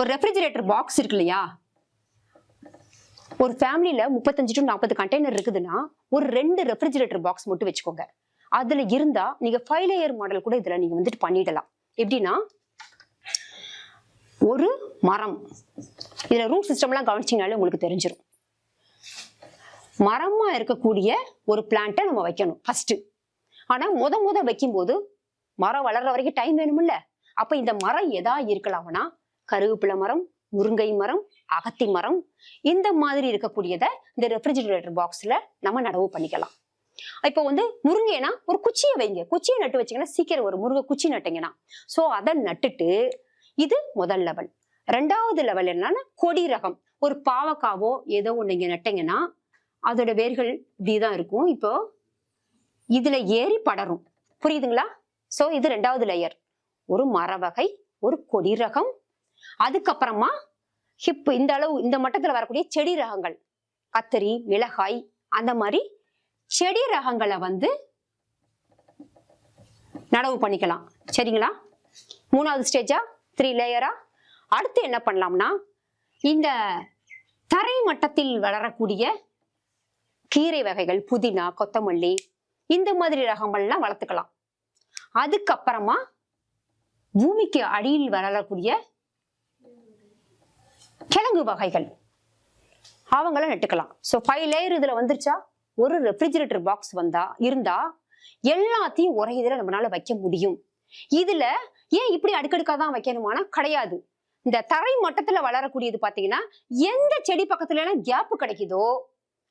ஒரு refrigerator box இருக்கு இல்லையா ஒரு ஃபேமிலியில முப்பத்தஞ்சு டு நாற்பது கண்டெய்னர் இருக்குதுன்னா ஒரு ரெண்டு ரெஃப்ரிஜிரேட்டர் பாக்ஸ் மட்டும் வச்சுக்கோங்க. அதுல இருந்தா நீங்க ஃபைவ் லேயர் மாடல் கூட இதுல நீங்க வந்துட்டு பண்ணிடலாம். எப்படின்னா ஒரு மரம். இதுல ரூட் சிஸ்டம்லாம் கவனிச்சிங்கனாலே உங்களுக்கு தெரிஞ்சிடும் மரமா இருக்கக்கூடிய ஒரு பிளான்ட்டை நம்ம வைக்கணும் ஃபர்ஸ்ட் ஆனா முத முத வைக்கும்போது மரம் வளர்ற வரைக்கும் டைம் வேணும்ல. அப்ப இந்த மரம் எதா இருக்கலாம்னா கருவேப்பிலை மரம் முருங்கை மரம் அகத்தி மரம் இந்த மாதிரி இருக்கக்கூடியதை இந்த ரெஃப்ரிஜிரேட்டர் பாக்ஸ்ல நம்ம நடவு பண்ணிக்கலாம். இப்போ வந்து முருங்கைனா ஒரு குச்சியை வைங்க. குச்சியை நட்டு வச்சீங்கன்னா சீக்கிரம் ஒரு முருங்கை குச்சி நட்டீங்கன்னா. ஸோ அதை நட்டுட்டு இது முதல் லெவல் ரெண்டாவது லெவல் என்னன்னா கொடி ரகம். ஒரு பாவக்காவோ ஏதோ ஒன்று இங்கே நட்டீங்கன்னா அதோட வேர்கள் இப்படிதான் இருக்கும். இப்போ இதுல ஏறி படரும். புரியுதுங்களா? சோ இது ரெண்டாவது லேயர் ஒரு மர வகை ஒரு கொடி ரகம் அதுக்கப்புறமா ஹிப்பு இந்த அளவு இந்த மட்டத்தில் வரக்கூடிய செடி ரகங்கள் கத்தரி மிளகாய் அந்த மாதிரி செடி ரகங்களை வந்து நடவு பண்ணிக்கலாம். சரிங்களா? மூணாவது ஸ்டேஜா த்ரீ லேயரா அடுத்து என்ன பண்ணலாம்னா இந்த தரை மட்டத்தில் வளரக்கூடிய கீரை வகைகள் புதினா கொத்தமல்லி இந்த மாதிரி ரகங்கள்லாம் வளர்த்துக்கலாம். அதுக்கப்புறமா பூமிக்கு அடியில் வளரக்கூடிய கிழங்கு வகைகள். அவங்கள நட்டுக்கலாம். ஸோ ஃபைவ் லேயர் இதில் வந்துருச்சா? ஒரு ரெஃப்ரிஜிரேட்டர் பாக்ஸ் வந்தா இருந்தா எல்லாத்தையும் ஒரே இதில் நம்மளால வைக்க முடியும். இதுல ஏன் இப்படி அடுக்கடுக்காக தான் வைக்கணுமானா கிடையாது. இந்த தரை மட்டத்துல வளரக்கூடியது பாத்தீங்கன்னா எந்த செடி பக்கத்துல கேப்பு கிடைக்குதோ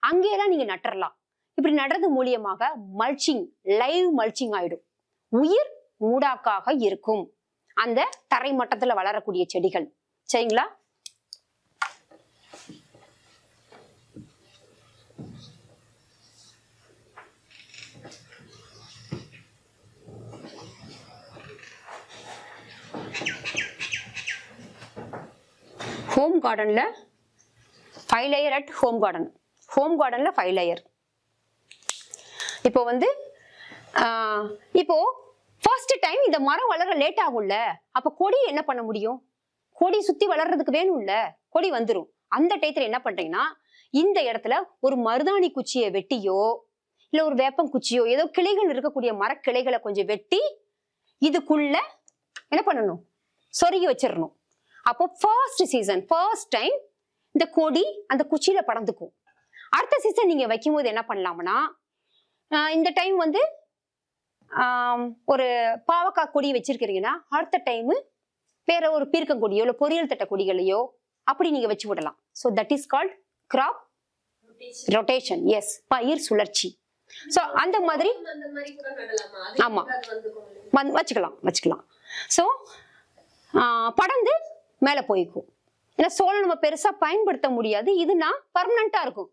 அங்கேயெல்லாம் நீங்க நட்டுறலாம். இப்படி நடுறது மூலியமாக மல்ச்சிங் லைவ் மல்ச்சிங் ஆயிடும். உயிர் மூடாக்காக இருக்கும். அந்த தரை மட்டத்துல வளரக்கூடிய செடிகள். சரிங்களா? ஹோம் கார்டனில் five layer at home garden home கார்டனில் ஃபைவ் லேயர் இப்போ வந்து இப்போ ஃபர்ஸ்ட் டைம் இந்த மரம் வளர லேட் ஆகும்ல? அப்போ கொடி என்ன பண்ண முடியும்? கொடி சுற்றி வளர்றதுக்கு வேணும்ல? கொடி வந்துடும் அந்த டயத்தில் என்ன பண்ணுறீங்கன்னா இந்த இடத்துல ஒரு மருதாணி குச்சியை வெட்டியோ இல்லை ஒரு வேப்பம் குச்சியோ ஏதோ கிளைகள் இருக்கக்கூடிய மரக்கிளைகளை கொஞ்சம் வெட்டி இதுக்குள்ள என்ன பண்ணணும்? சொருகி வச்சிடணும். அப்போ ஃபர்ஸ்ட் சீசன் ஃபர்ஸ்ட் டைம் இந்த கொடி அந்த குச்சியில படந்துக்கும் அடுத்த சீசன் நீங்க வைக்கும்போது என்ன பண்ணலாம்னா இந்த டைம் வந்து ஒரு பாவக்காய் கொடி வச்சிருக்கிறீங்கன்னா அடுத்த டைம் வேற ஒரு பீர்க்கங்கொடியோ இல்லை பொரியல் தட்ட கொடிகளையோ அப்படி நீங்க வச்சு விடலாம். So that is called crop rotation as பயிர் சுழற்சி. ஸோ அந்த மாதிரி ஆமாம் ஆமா. வச்சுக்கலாம் வச்சுக்கலாம். ஸோ படந்து மேலே போய்க்கும். ஏன்னா சோளம் நம்ம பெருசாக பயன்படுத்த முடியாது. இதுனா பர்மனண்ட்டாக இருக்கும்.